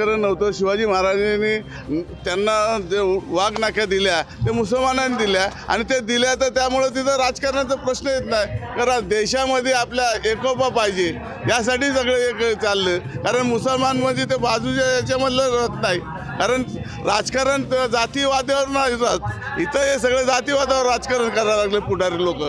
राजकारण नव्हतं. शिवाजी महाराजांनी त्यांना जे वाघनाक्या दिल्या ते मुसलमानांनी दिल्या आणि ते दिल्या तर त्यामुळे तिथं राजकारणाचा प्रश्न येत नाही. कारण देशामध्ये आपल्या एकोपा पाहिजे. यासाठी सगळं एक चाललं. कारण मुसलमान म्हणजे ते बाजूच्या याच्यामधलं राहत नाही. कारण राजकारण तर जातीवादावर नाही राहत इथं हे सगळं जातीवादावर राजकारण करायला लागले पुढारी लोक.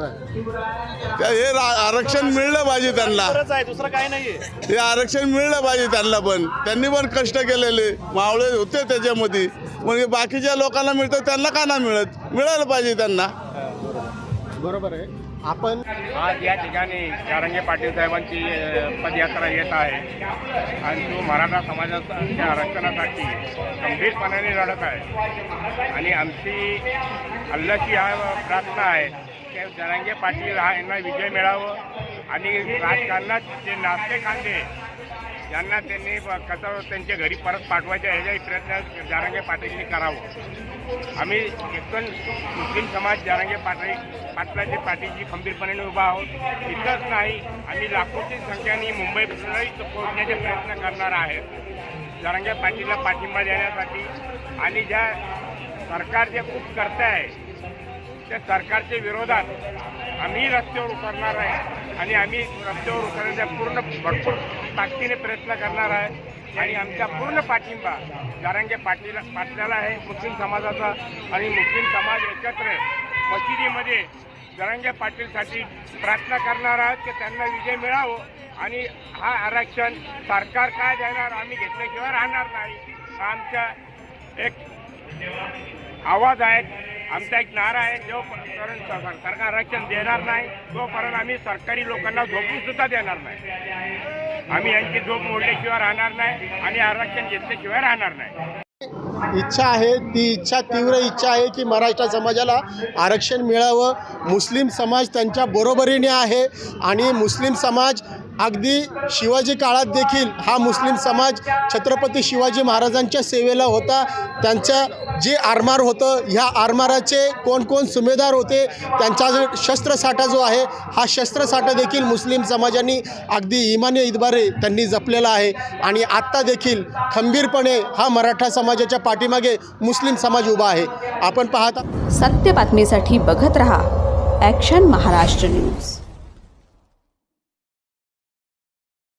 त्या हे रा- आरक्षण मिळलं पाहिजे त्यांना. आहे दुसरं काही नाहीये. हे आरक्षण मिळलं पाहिजे त्यांना पण. त्यांनी पण कष्ट केलेले. मावळे होते त्याच्यामध्ये. म्हणजे बाकीच्या लोकांना मिळतं त्यांना का नाही मिळत? मिळालं पाहिजे त्यांना. बरोबर आहे. आपण आज या ठिकाणी कारंगे पाटील साहेबांची अ, पदयात्रा येत आहे. आणि तो मराठा समाजाच्या आरक्षणासाठी गंभीरपणाने लढत आहे. आणि आमची अल्लाची हा प्रार्थना आहे धनंजय पाटील हा यांना विजय मिळावं. आणि राजकारणात जे नाचते कांदे ज्यांना त्यांनी कसं त्यांच्या घरी परत पाठवायच्या ह्याचाही प्रयत्न जारांगे पाटीलनी करावं. आम्ही एकूण मुस्लिम समाज जारांगे पाटील पाटलाची पाठीशी खंबीरपणे उभा आहोत. इतकंच नाही आम्ही लाखोची संख्येने मुंबईपर्यंत पोहोचण्याचे प्रयत्न करणार आहेत जारांगे पाटीलला पाठिंबा देण्यासाठी आणि ज्या सरकार जे खूप करत आहे त्या सरकारच्या विरोधात आम्ही रस्त्यावर उतरणार आहे आणि आम्ही रस्त्यावर उतरण्याचा पूर्ण भरपूर ताकदीने प्रयत्न करणार आहे. आणि आमचा पूर्ण पाठिंबा जारांगे पाटील पाटलाला आहे मुस्लिम समाजाचा आणि मुस्लिम समाज एकत्र मशिदीमध्ये जरांगे पाटीलसाठी प्रार्थना करणार आहोत की त्यांना विजय मिळावं आणि हा आरक्षण सरकार काय देणार आम्ही घेतल्याशिवाय राहणार नाही. हा एक आवाज आहे आमचा एक नारा आहे जोपर्यंत सरकार सरकार आरक्षण देणार नाही तोपर्यंत आम्ही सरकारी लोकांना झोपून सुद्धा देणार नाही. आम्ही यांची झोप मोडल्याशिवाय राहणार नाही आणि आरक्षण घेतल्याशिवाय राहणार नाही. इच्छा आहे ती इच्छा तीव्र इच्छा आहे की मराठा समाजाला आरक्षण मिळावं. मुस्लिम समाज त्यांच्या बरोबरीने आहे आणि मुस्लिम समाज अगदी शिवाजी काळात देखील हा मुस्लिम समाज छत्रपती शिवाजी महाराजांच्या सेवेला होता. त्यांच्या जे आरमार होतं ह्या आरमाराचे कोण कोण सुमेदार होते त्यांचा जो शस्त्रसाठा जो आहे हा शस्त्रसाठा देखील मुस्लिम समाजाने अगदी इमाने इदबारे त्यांनी जपलेला आहे. आणि आत्ता देखील खंबीरपणे हा मराठा समाजाच्या पाठीमागे मुस्लिम समाज उभा आहे. आपण पाहता सत्य बातमीसाठी बघत रहा. Action Maharashtra news